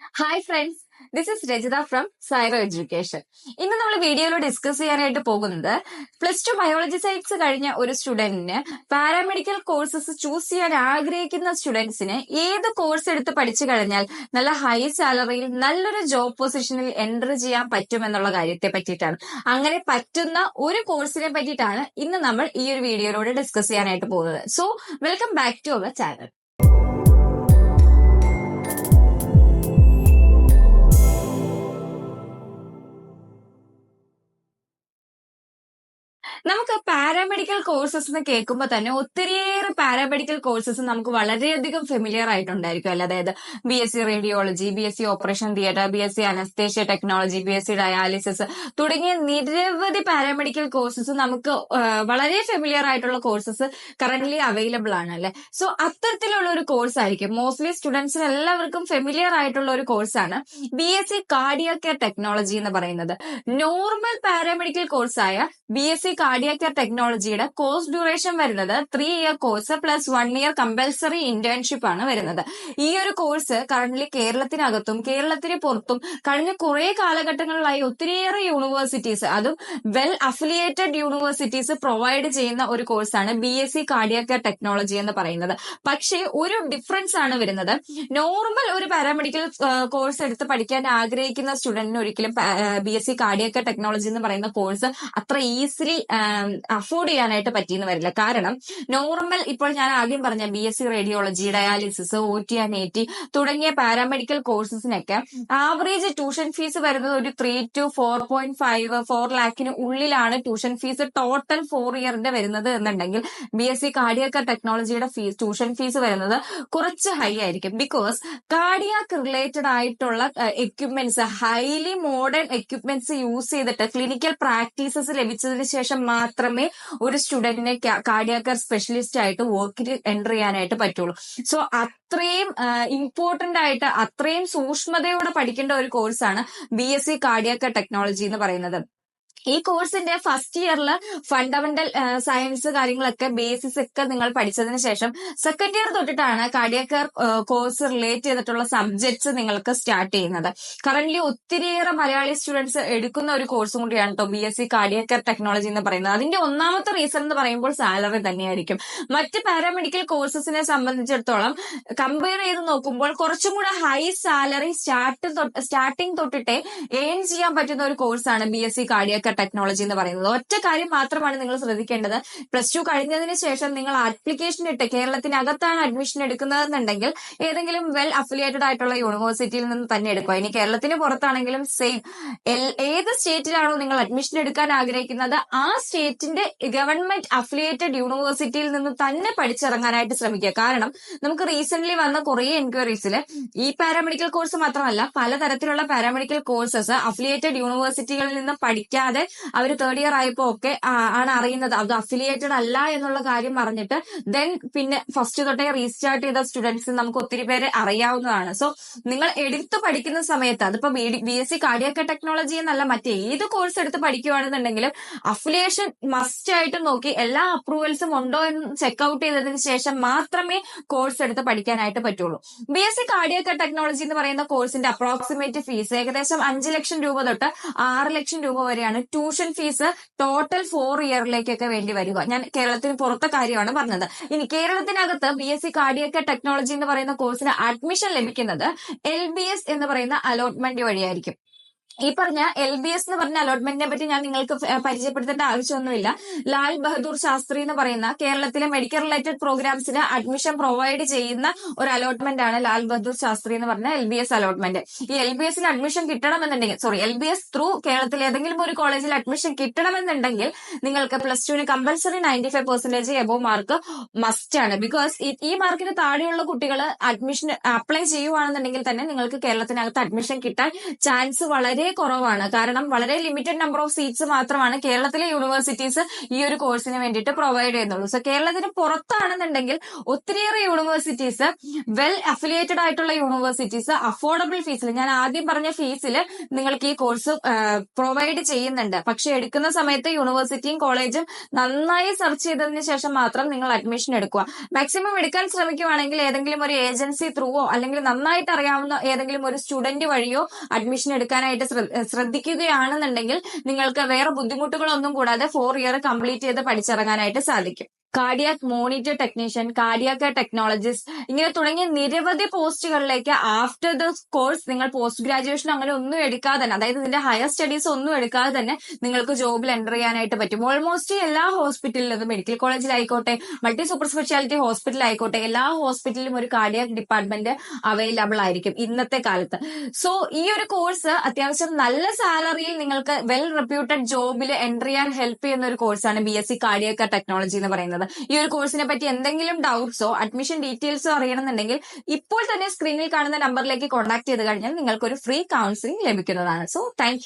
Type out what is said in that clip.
Hi friends this is Rajitha from Xyro education ഇന്ന് നമ്മൾ വീഡിയോയിൽ ഡിസ്കസ് ചെയ്യാനായിട്ട് പോകുന്നത് പ്ലസ് ടു ബയോളജി സയൻസ് കഴിഞ്ഞ ഒരു സ്റ്റുഡന്റിന് പാരാമെഡിക്കൽ കോഴ്സസ് ചൂസ് ചെയ്യാൻ ആഗ്രഹിക്കുന്ന സ്റ്റുഡൻസിന് ഏത് കോഴ്സ് എടുത്ത് പഠിച്ചു കഴിഞ്ഞാൽ നല്ല ഹൈ സാലറിയിൽ നല്ലൊരു ജോബ് പൊസിഷനിൽ എന്റർ ചെയ്യാൻ പറ്റും എന്നുള്ള കാര്യത്തെ പറ്റിയിട്ടാണ്. അങ്ങനെ പറ്റുന്ന ഒരു കോഴ്സിനെ പറ്റിയിട്ടാണ് ഇന്ന് നമ്മൾ ഈ ഒരു വീഡിയോയിലൂടെ ഡിസ്കസ് ചെയ്യാനായിട്ട് പോകുന്നത്. So welcome back to our channel നമുക്ക് പാരാമെഡിക്കൽ കോഴ്സസ് എന്ന് കേൾക്കുമ്പോൾ തന്നെ ഒത്തിരിയേറെ പാരാമെഡിക്കൽ കോഴ്സസ് നമുക്ക് വളരെയധികം ഫെമിലിയർ ആയിട്ടുണ്ടായിരിക്കും. അല്ലെ? അതായത് B S C radiology B S C operation theatre B S C anaesthesia technology B S C dialysis തുടങ്ങിയ നിരവധി പാരാമെഡിക്കൽ കോഴ്സസ് നമുക്ക് വളരെ ഫെമിലിയർ ആയിട്ടുള്ള കോഴ്സസ് കറന്റ്ലി അവൈലബിൾ ആണ്. അല്ലെ? സോ അത്തരത്തിലുള്ള ഒരു കോഴ്സ് ആയിരിക്കും. മോസ്റ്റ്ലി സ്റ്റുഡൻസിന് എല്ലാവർക്കും ഫെമിലിയർ ആയിട്ടുള്ള ഒരു കോഴ്സാണ് B S C cardio care technology എന്ന് പറയുന്നത്. Normal paramedical കോഴ്സായ B S C cardiac care ടെക്നോളജിയുടെ കോഴ്സ് ഡ്യൂറേഷൻ വരുന്നത് three year course plus one year compulsory internship ആണ് വരുന്നത്. ഈ ഒരു കോഴ്സ് കറന്റ് കേരളത്തിനകത്തും കേരളത്തിന് പുറത്തും കഴിഞ്ഞ കുറെ കാലഘട്ടങ്ങളിലായി ഒത്തിരിയേറെ യൂണിവേഴ്സിറ്റീസ് അതും വെൽ അഫിലിയേറ്റഡ് യൂണിവേഴ്സിറ്റീസ് പ്രൊവൈഡ് ചെയ്യുന്ന ഒരു കോഴ്സാണ് B S C cardiac care technology എന്ന് പറയുന്നത്. പക്ഷേ ഒരു ഡിഫറൻസ് ആണ് വരുന്നത്. നോർമൽ ഒരു പാരാമെഡിക്കൽ കോഴ്സ് എടുത്ത് പഠിക്കാൻ ആഗ്രഹിക്കുന്ന സ്റ്റുഡന്റിന് ഒരിക്കലും B S C cardiac care technology എന്ന് പറയുന്ന കോഴ്സ് അത്ര ഈസിലി അഫോർഡ് ചെയ്യാനായിട്ട് പറ്റിയെന്ന് വരില്ല. കാരണം നോർമൽ ഇപ്പോൾ ഞാൻ ആദ്യം പറഞ്ഞ B S C radiology dialysis O T and A T തുടങ്ങിയ പാരാമെഡിക്കൽ കോഴ്സസിനൊക്കെ ആവറേജ് ട്യൂഷൻ ഫീസ് വരുന്നത് ഒരു three two four point five four ലാക്കിന് ഉള്ളിലാണ് ട്യൂഷൻ ഫീസ് ടോട്ടൽ ഫോർ ഇയറിന്റെ വരുന്നത് എന്നുണ്ടെങ്കിൽ ബി എസ് സി കാർഡിയാക്ക ടെക്നോളജിയുടെ ഫീസ് ട്യൂഷൻ ഫീസ് വരുന്നത് കുറച്ച് ഹൈ ആയിരിക്കും. ബിക്കോസ് കാർഡിയാക്ക് റിലേറ്റഡ് ആയിട്ടുള്ള equipments highly modern equipments use ചെയ്തിട്ട് ക്ലിനിക്കൽ പ്രാക്ടീസസ് ലഭിച്ചതിന് ശേഷം മാത്രമേ ഒരു സ്റ്റുഡന്റിനെ കാർഡിയാക്കർ സ്പെഷ്യലിസ്റ്റ് ആയിട്ട് വർക്കിൽ എന്റർ ചെയ്യാനായിട്ട് പറ്റുള്ളൂ. സോ അത്രയും ഇമ്പോർട്ടന്റ് ആയിട്ട് അത്രയും സൂക്ഷ്മതയോടെ പഠിക്കേണ്ട ഒരു കോഴ്സാണ് B S C cardiac care technology എന്ന് പറയുന്നത്. ഈ കോഴ്സിന്റെ ഫസ്റ്റ് ഇയറിൽ ഫണ്ടമെന്റൽ സയൻസ് കാര്യങ്ങളൊക്കെ ബേസിസ് ഒക്കെ നിങ്ങൾ പഠിച്ചതിന് ശേഷം സെക്കൻഡ് ഇയർ തൊട്ടിട്ടാണ് കാർഡിയക്കർ കോഴ്സ് റിലേറ്റ് ചെയ്തിട്ടുള്ള സബ്ജക്ട്സ് നിങ്ങൾക്ക് സ്റ്റാർട്ട് ചെയ്യുന്നത്. കറന്റ് ഒത്തിരിയേറെ മലയാളി സ്റ്റുഡൻസ് എടുക്കുന്ന ഒരു കോഴ്സും കൂടിയാണ് കേട്ടോ B S C cardiac care technology എന്ന് പറയുന്നത്. അതിന്റെ ഒന്നാമത്തെ റീസൺ എന്ന് പറയുമ്പോൾ സാലറി തന്നെയായിരിക്കും. മറ്റ് പാരാമെഡിക്കൽ കോഴ്സസിനെ സംബന്ധിച്ചിടത്തോളം കമ്പയർ ചെയ്ത് നോക്കുമ്പോൾ കുറച്ചും കൂടെ ഹൈ സാലറി സ്റ്റാർട്ട് സ്റ്റാർട്ടിംഗ് തൊട്ടിട്ടേ ഏൺ ചെയ്യാൻ പറ്റുന്ന ഒരു കോഴ്സാണ് B S C cardiac care technology എന്ന് പറയുന്നത്. ഒറ്റ കാര്യം മാത്രമാണ് നിങ്ങൾ ശ്രദ്ധിക്കേണ്ടത്. പ്ലസ് ടു കഴിഞ്ഞതിന് ശേഷം നിങ്ങൾ ആപ്ലിക്കേഷൻ ഇട്ട് കേരളത്തിനകത്താണ് അഡ്മിഷൻ എടുക്കുന്നതെന്നുണ്ടെങ്കിൽ ഏതെങ്കിലും വെൽ അഫിലിയേറ്റഡ് ആയിട്ടുള്ള യൂണിവേഴ്സിറ്റിയിൽ നിന്ന് തന്നെ എടുക്കുക. ഇനി കേരളത്തിന് പുറത്താണെങ്കിലും സെയിം ഏത് സ്റ്റേറ്റിലാണോ നിങ്ങൾ അഡ്മിഷൻ എടുക്കാൻ ആഗ്രഹിക്കുന്നത് ആ സ്റ്റേറ്റിന്റെ ഗവൺമെന്റ് അഫിലിയേറ്റഡ് യൂണിവേഴ്സിറ്റിയിൽ നിന്ന് തന്നെ പഠിച്ചിറങ്ങാനായിട്ട് ശ്രമിക്കുക. കാരണം നമുക്ക് റീസെന്റ് വന്ന കുറേ എൻക്വയറീസിൽ ഈ പാരാമെഡിക്കൽ കോഴ്സ് മാത്രമല്ല പലതരത്തിലുള്ള പാരാമെഡിക്കൽ കോഴ്സസ് അഫിലിയേറ്റഡ് യൂണിവേഴ്സിറ്റികളിൽ നിന്ന് പഠിക്കാതെ അവർ തേർഡ് ഇയർ ആയപ്പോ ഒക്കെ ആണ് അറിയുന്നത് അത് അഫിലിയേറ്റഡ് അല്ല എന്നുള്ള കാര്യം പറഞ്ഞിട്ട് ദെൻ പിന്നെ ഫസ്റ്റ് തൊട്ടേ റീസ്റ്റാർട്ട് ചെയ്ത സ്റ്റുഡൻസ് നമുക്ക് ഒത്തിരി പേരെ അറിയാവുന്നതാണ്. സോ നിങ്ങൾ എടുത്ത് പഠിക്കുന്ന സമയത്ത് അതിപ്പോ B S C cardiac technology എന്നല്ല മറ്റേ ഏത് കോഴ്സ് എടുത്ത് പഠിക്കുകയാണെന്നുണ്ടെങ്കിലും അഫിലിയേഷൻ മസ്റ്റ് ആയിട്ട് നോക്കി എല്ലാ അപ്രൂവൽസും ഉണ്ടോ എന്ന് ചെക്ക് ഔട്ട് ചെയ്തതിന് ശേഷം മാത്രമേ കോഴ്സ് എടുത്ത് പഠിക്കാനായിട്ട് പറ്റുള്ളൂ. B S C cardiac technology എന്ന് പറയുന്ന കോഴ്സിന്റെ അപ്രോക്സിമേറ്റ് ഫീസ് ഏകദേശം അഞ്ച് ലക്ഷം രൂപ തൊട്ട് ആറ് ലക്ഷം രൂപ വരെയാണ് ട്യൂഷൻ ഫീസ് ടോട്ടൽ ഫോർ ഇയറിലേക്കൊക്കെ വേണ്ടി വരിക. ഞാൻ കേരളത്തിന് പുറത്തെ കാര്യമാണ് പറഞ്ഞത്. ഇനി കേരളത്തിനകത്ത് B S C cardiac technology എന്ന് പറയുന്ന കോഴ്സിന് അഡ്മിഷൻ ലഭിക്കുന്നത് എൽ ബി എസ് എന്ന് പറയുന്ന അലോട്ട്മെന്റ് വഴിയായിരിക്കും. ഈ പറഞ്ഞ എൽ ബി എസ് എന്ന് പറഞ്ഞ അലോട്ട്മെന്റിനെ പറ്റി ഞാൻ നിങ്ങൾക്ക് പരിചയപ്പെടുത്തേണ്ട ആവശ്യമൊന്നുമില്ല. ലാൽ ബഹദൂർ ശാസ്ത്രി എന്ന് പറയുന്ന കേരളത്തിലെ മെഡിക്കൽ റിലേറ്റഡ് പ്രോഗ്രാംസിന് അഡ്മിഷൻ പ്രൊവൈഡ് ചെയ്യുന്ന ഒരു അലോട്ട്മെന്റ് ആണ് ലാൽ ബഹദൂർ ശാസ്ത്രി എന്ന് പറഞ്ഞ എൽ ബി എസ് അലോട്ട്മെന്റ് ഈ എൽ ബി എസിൽ അഡ്മിഷൻ കിട്ടണമെന്നുണ്ടെങ്കിൽ sorry L B S through കേരളത്തിൽ ഏതെങ്കിലും ഒരു കോളേജിൽ അഡ്മിഷൻ കിട്ടണമെന്നുണ്ടെങ്കിൽ നിങ്ങൾക്ക് പ്ലസ് ടുവിന് compulsory ninety five percentage above mark must ആണ്. ബിക്കോസ് ഈ മാർക്കിന് താഴെയുള്ള കുട്ടികൾ അഡ്മിഷൻ അപ്ലൈ ചെയ്യുവാണെന്നുണ്ടെങ്കിൽ തന്നെ നിങ്ങൾക്ക് കേരളത്തിനകത്ത് അഡ്മിഷൻ കിട്ടാൻ ചാൻസ് വളരെ കുറവാണ്. കാരണം വളരെ ലിമിറ്റഡ് നമ്പർ ഓഫ് സീറ്റ്സ് മാത്രമാണ് കേരളത്തിലെ യൂണിവേഴ്സിറ്റീസ് ഈ ഒരു കോഴ്സിന് വേണ്ടിയിട്ട് പ്രൊവൈഡ് ചെയ്യുന്നുള്ളൂ സോ കേരളത്തിന് പുറത്താണെന്നുണ്ടെങ്കിൽ ഒത്തിരിയേറെ യൂണിവേഴ്സിറ്റീസ് വെൽ അഫിലിയേറ്റഡ് ആയിട്ടുള്ള യൂണിവേഴ്സിറ്റീസ് അഫോർഡബിൾ ഫീസിൽ ഞാൻ ആദ്യം പറഞ്ഞ ഫീസിൽ നിങ്ങൾക്ക് ഈ കോഴ്സ് പ്രൊവൈഡ് ചെയ്യുന്നുണ്ട്. പക്ഷെ എടുക്കുന്ന സമയത്ത് യൂണിവേഴ്സിറ്റിയും കോളേജും നന്നായി സെർച്ച് ചെയ്തതിന് ശേഷം മാത്രം നിങ്ങൾ അഡ്മിഷൻ എടുക്കുക. മാക്സിമം എടുക്കാൻ ശ്രമിക്കുവാണെങ്കിൽ ഏതെങ്കിലും ഒരു ഏജൻസി ത്രൂവോ അല്ലെങ്കിൽ നന്നായിട്ട് അറിയാവുന്ന ഏതെങ്കിലും ഒരു സ്റ്റുഡന്റ് വഴിയോ അഡ്മിഷൻ എടുക്കാനായിട്ട് ശ്രദ്ധിക്കുകയാണെന്നുണ്ടെങ്കിൽ നിങ്ങൾക്ക് വേറെ ബുദ്ധിമുട്ടുകളൊന്നും കൂടാതെ ഫോർ ഇയർ കംപ്ലീറ്റ് ചെയ്ത് പഠിച്ചിറങ്ങാനായിട്ട് സാധിക്കും. Cardiac monitor technician cardiac technologist ഇങ്ങനെ തുടങ്ങിയ നിരവധി പോസ്റ്റുകളിലേക്ക് ആഫ്റ്റർ ദ കോഴ്സ് നിങ്ങൾ പോസ്റ്റ് ഗ്രാജുവേഷൻ അങ്ങനെ ഒന്നും എടുക്കാതെ തന്നെ അതായത് ഇതിന്റെ ഹയർ സ്റ്റഡീസ് ഒന്നും എടുക്കാതെ തന്നെ നിങ്ങൾക്ക് ജോബിൽ എന്റർ ചെയ്യാനായിട്ട് പറ്റും. ഓൾമോസ്റ്റ് എല്ലാ ഹോസ്പിറ്റലിലും മെഡിക്കൽ കോളേജിലായിക്കോട്ടെ മൾട്ടി സൂപ്പർ സ്പെഷ്യാലിറ്റി ഹോസ്പിറ്റൽ ആയിക്കോട്ടെ എല്ലാ ഹോസ്പിറ്റലിലും ഒരു കാർഡിയാക് ഡിപ്പാർട്ട്മെന്റ് അവൈലബിൾ ആയിരിക്കും ഇന്നത്തെ കാലത്ത്. സോ ഈ ഒരു കോഴ്സ് അത്യാവശ്യം നല്ല സാലറിയിൽ നിങ്ങൾക്ക് വെൽ റെപ്യൂട്ടഡ് ജോബിൽ എന്റർ ചെയ്യാൻ ഹെൽപ്പ് ചെയ്യുന്ന ഒരു കോഴ്സാണ് B S C cardiac technology എന്ന് പറയുന്നത്. ഈ ഒരു കോഴ്സിനെ പറ്റി എന്തെങ്കിലും ഡൗട്ട്സോ അഡ്മിഷൻ ഡീറ്റെയിൽസോ അറിയണമെന്നുണ്ടെങ്കിൽ ഇപ്പോൾ തന്നെ സ്ക്രീനിൽ കാണുന്ന നമ്പറിലേക്ക് കോൺടാക്ട് ചെയ്ത് കഴിഞ്ഞാൽ നിങ്ങൾക്ക് ഒരു ഫ്രീ കൗൺസിലിംഗ് ലഭിക്കുന്നതാണ് സോ താങ്ക്